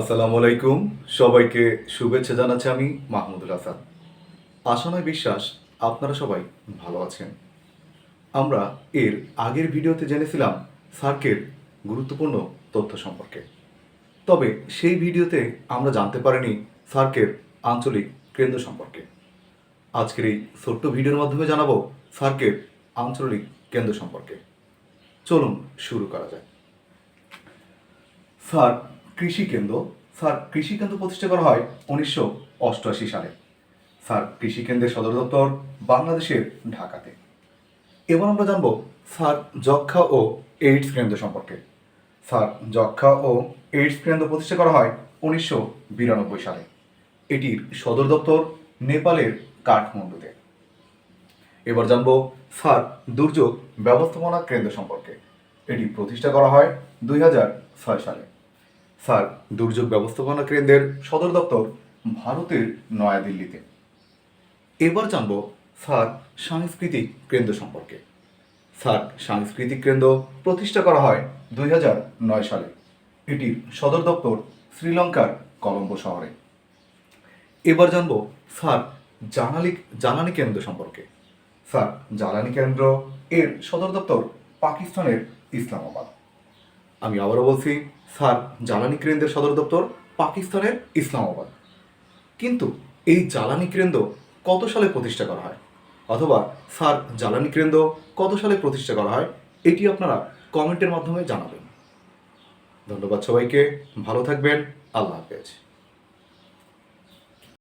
আসসালামু আলাইকুম। সবাইকে শুভেচ্ছা জানাচ্ছি আমি মাহমুদুল হাসান। আশা নয় বিশ্বাস, আপনারা সবাই ভালো আছেন। আমরা এর আগের ভিডিওতে জেনেছিলাম সার্কের গুরুত্বপূর্ণ তথ্য সম্পর্কে। তবে সেই ভিডিওতে আমরা জানতে পারিনি সার্কের আঞ্চলিক কেন্দ্র সম্পর্কে। আজকের এই ছোট্ট ভিডিওর মাধ্যমে জানাব সার্কের আঞ্চলিক কেন্দ্র সম্পর্কে। চলুন শুরু করা যায় স্যার কৃষি কেন্দ্র, স্যার, কৃষি কেন্দ্র প্রতিষ্ঠা করা হয় উনিশশো অষ্টআশি সালে। স্যার, কৃষি কেন্দ্রের সদর দপ্তর বাংলাদেশের ঢাকাতে। এবার আমরা জানব, স্যার যক্ষা ও এইডস কেন্দ্র সম্পর্কে। স্যার যক্ষা ও এইডস কেন্দ্র প্রতিষ্ঠা করা হয় উনিশশো বিরানব্বই সালে। এটির সদর দপ্তর নেপালের কাঠমান্ডুতে। এবার জানব, স্যার, দুর্যোগ ব্যবস্থাপনা কেন্দ্র সম্পর্কে। এটি প্রতিষ্ঠা করা হয় দুই হাজার ছয় সালে। স্যার, দুর্যোগ ব্যবস্থাপনা কেন্দ্রের সদর দপ্তর ভারতের নয়াদিল্লিতে। এবার জানব, স্যার, সাংস্কৃতিক কেন্দ্র সম্পর্কে। স্যার, সাংস্কৃতিক কেন্দ্র প্রতিষ্ঠা করা হয় দুই নয় সালে। এটির সদর দপ্তর শ্রীলঙ্কার কলম্বো শহরে। এবার জানব, স্যার জ্বালানি জ্বালানি কেন্দ্র সম্পর্কে। স্যার, জ্বালানি কেন্দ্র এর সদর দপ্তর পাকিস্তানের ইসলামাবাদ। আমি আবারও বলছি, স্যার, জ্বালানি কেন্দ্রের সদর দপ্তর পাকিস্তানের ইসলামাবাদ। কিন্তু এই জ্বালানি কেন্দ্র কত সালে প্রতিষ্ঠা করা হয়? অথবা, স্যার, জ্বালানি কেন্দ্র কত সালে প্রতিষ্ঠা করা হয়? এটি আপনারা কমেন্টের মাধ্যমে জানাবেন। ধন্যবাদ সবাইকে, ভালো থাকবেন, আল্লাহ হাফেজ।